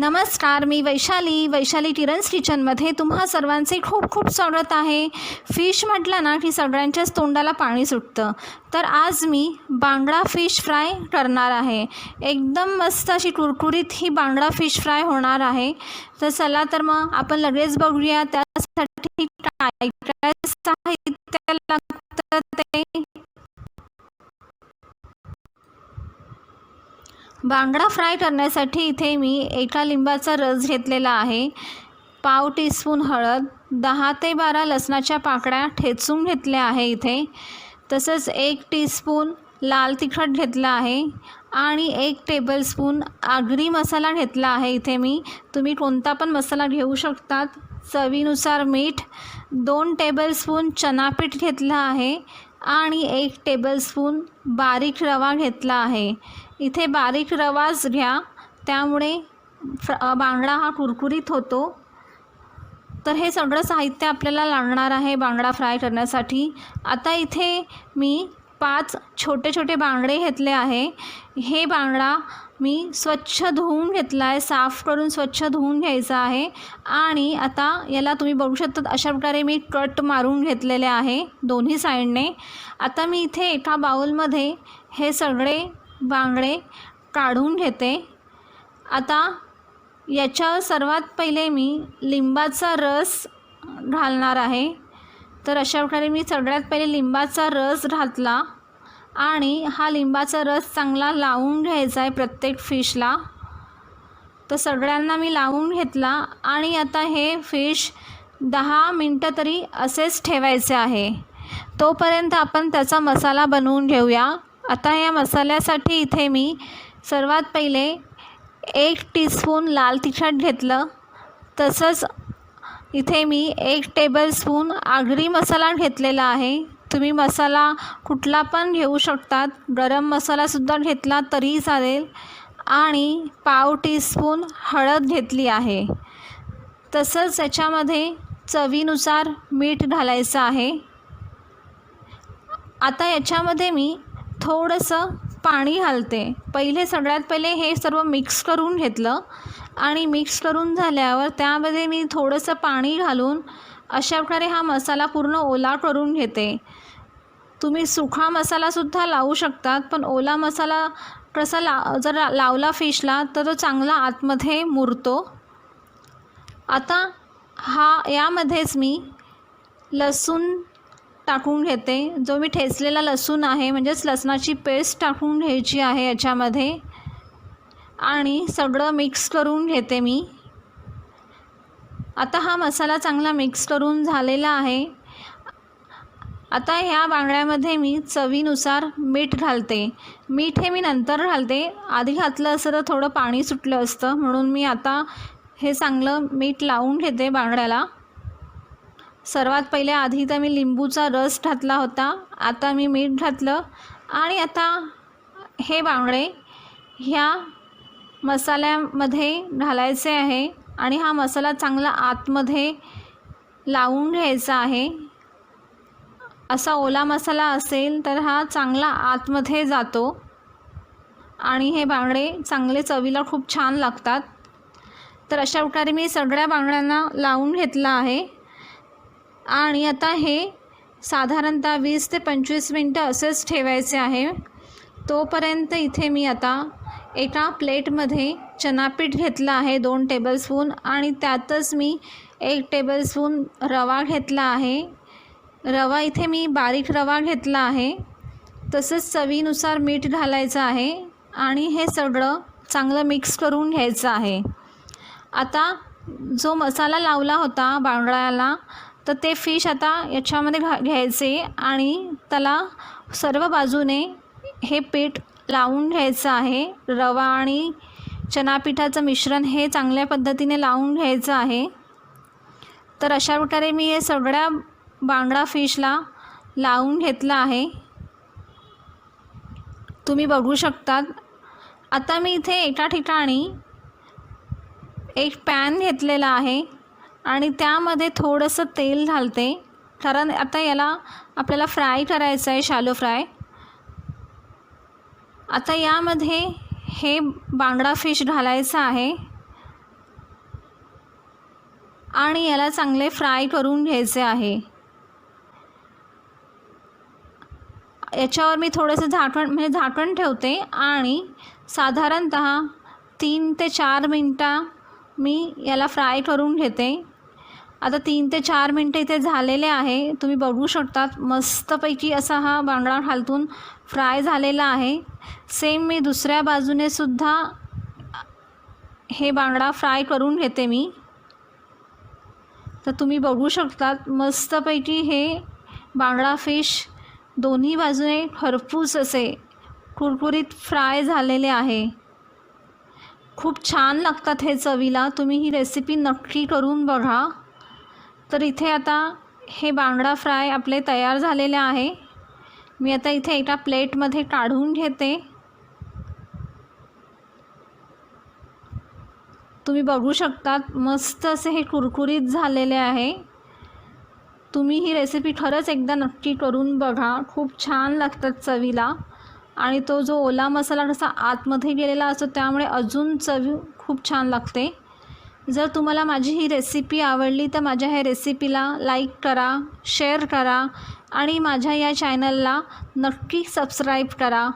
नमस्कार मी वैशाली. वैशाली टिरन्स किचनमध्ये तुम्हा सर्वांचे खूप खूप स्वागत आहे. फिश म्हटलं ना की सगळ्यांच्याच तोंडाला पाणी सुटतं. तर आज मी बांगडा फिश फ्राय करणार आहे. एकदम मस्त अशी कुरकुरीत ही बांगडा फिश फ्राय होणार आहे. तर चला तर मग आपण लगेच बघूया त्या बांगडा फ्राय करण्यासाठी इथे मी एका लिंबाचा रस घेतलेला आहे. पाव टीस्पून हळद दहा ते बारा लसणाच्या पाकळ्या ठेचून घेतल्या आहे इथे. तसंच एक टीस्पून लाल तिखट घेतला आहे आणि एक टेबलस्पून आगरी मसाला घेतला आहे इथे मी. तुम्ही कोणता पण मसाला घेऊ शकतात. चवीनुसार मीठ दोन टेबलस्पून चनापीठ घेतला आहे आणि एक टेबलस्पून बारीक रवा घेतला आहे. इथे बारीक रवाच घ्या. त्यामुळे बांगडा हा कुरकुरीत होतो. तर हे सगळं साहित्य आपल्याला लागणार आहे बांगडा फ्राय करण्यासाठी. आता इथे मी पाच छोटे छोटे बांगडे घेतले आहे. हे बांगडा मी स्वच्छ धुवून घेतला आहे. साफ करून स्वच्छ धुवून घ्यायचा आहे. आणि आता याला तुम्ही बघू शकता अशा प्रकारे मी कट मारून घेतलेले आहे दोन्ही साईडने. आता मी इथे एका बाउलमध्ये हे सगळे बांगडे काढून घेते. आता याच्यावर सर्वात पहिले मी लिंबाचा रस घालणार आहे. तर अशा प्रकारे मी सगळ्यात पहिले लिंबाचा रस घातला आणि हा लिंबाचा रस चांगला लावून घ्यायचा आहे प्रत्येक फिशला. तर सगळ्यांना मी लावून घेतला आणि आता हे फिश दहा मिनटं तरी असेच ठेवायचे आहे. तोपर्यंत आपण त्याचा मसाला बनवून घेऊया. आता या मसाल्यासाठी इथे मी सर्वात पहिले एक टीस्पून लाल तिखट घेतलं. तसंच इथे मी एक टेबलस्पून आगरी मसाला घेतलेला आहे. तुम्ही मसाला कुठला पण घेऊ शकतात. गरम मसालासुद्धा घेतला तरी चालेल. आणि पाव टीस्पून हळद घेतली आहे. तसंच याच्यामध्ये चवीनुसार मीठ घालायचं आहे. आता याच्यामध्ये मी थोडंसं पाणी घालते पहिले सगळ्यात पहिले हे सर्व मिक्स करून घेतलं आणि मिक्स करून झाल्यावर त्यामध्ये मी थोडंसं पाणी घालून अशा प्रकारे हा मसाला पूर्ण ओला करून घेते. तुम्ही सुखा मसालासुद्धा लावू शकतात पण ओला मसाला कसा ला जर लावला फिशला तर तो चांगला आतमध्ये मुरतो. आता हा यामध्येच मी लसूण टाकून घेते. जो मी ठेचलेला लसूण आहे म्हणजेच लसणाची पेस्ट टाकून घ्यायची आहे याच्यामध्ये. आणि सगळं मिक्स करून घेते मी. आता हा मसाला चांगला मिक्स करून झालेला आहे. आता ह्या बांगड्यामध्ये मी चवीनुसार मीठ घालते. मीठ हे मी नंतर घालते. आधी घातलं असतं तर थोडं पाणी सुटलं असतं. म्हणून मी आता हे चांगलं मीठ लावून घेते बांगड्याला. सर्वात पहिले आधी तर मी लिंबूचा रस घातला होता. आता मी मीठ घातलं. आणि आता हे बांगडे ह्या मसाल्यामध्ये घालायचे आहे. आणि हा मसाला चांगला आतमध्ये लावून घ्यायचा आहे. असा ओला मसाला असेल तर हा चांगला आतमध्ये जातो. आणि हे बांगडे चांगले चवीला खूप छान लागतात. तर अशा प्रकारे मी सगळ्या बांगड्यांना लावून घेतला आहे. आणि आता हे साधारणतः वीस ते पंचवीस मिनटं असेच ठेवायचे आहे. तोपर्यंत इथे मी आता एका प्लेटमध्ये चनापीठ घेतलं आहे दोन टेबलस्पून आणि त्यातच मी एक टेबलस्पून रवा घेतला आहे. रवा इथे मी बारीक रवा घेतला आहे. तसंच चवीनुसार मीठ घालायचं आहे आणि हे सगळं चांगलं मिक्स करून घ्यायचं आहे. आता जो मसाला लावला होता बांगड्याला तर ते फिश आता याच्यामध्ये घा घ्यायचे आणि त्याला सर्व बाजूने हे पीठ लावून घ्यायचं आहे. रवा आणि चनापिठाचं मिश्रण हे चांगल्या पद्धतीने लावून घ्यायचं आहे. तर अशा प्रकारे मी हे सगळ्या बांगडा फिशला लावून घेतलं आहे. तुम्ही बघू शकतात. आता मी इथे एका ठिकाणी एक पॅन घेतलेला आहे. आणि त्यामध्ये थोडंसं तेल घालते. कारण आता याला आपल्याला फ्राय करायचं आहे शालो फ्राय आता यामध्ये हे बांगडा फिश घालायचं आहे. आणि याला चांगले फ्राय करून घ्यायचे आहे. याच्यावर मी थोडंसं झाकण म्हणजे झाकण ठेवते आणि साधारणत तीन ते चार मिनटं मी याला फ्राय करून घेते. आता तीन ते चार मिनटं इथे झालेले आहे. तुम्ही बघू शकतात मस्तपैकी असा हा बांगडा खालतून फ्राय झालेला आहे. सेम मी दुसऱ्या बाजूने सुद्धा हे बांगडा फ्राय करून घेते मी. तर तुम्ही बघू शकतात मस्तपैकी हे बांगडा फिश दोन्ही बाजूने खरपूस असे कुरकुरीत फ्राय झालेले आहे. खूप छान लागतात हे चवीला. तुम्ही ही रेसिपी नक्की करून बघा. तर इथे आता हे बांगडा फ्राय आपले तयार झालेले आहे. मी आता इथे एका प्लेटमध्ये काढून घेते. तुम्ही बघू शकतात मस्त असे हे कुरकुरीत झालेले आहे. तुम्ही ही रेसिपी खरंच एकदा नक्की करून बघा. खूप छान लागतात चवीला. आणि तो जो ओला मसाला कसा आतमध्ये गेलेला असतो त्यामुळे अजून चवी खूप छान लागते. जर तुम्हाला माझी ही रेसिपी आवडली तर माझ्या ह्या रेसिपीला लाईक करा शेअर करा आणि माझ्या या चॅनलला नक्की सबस्क्राईब करा.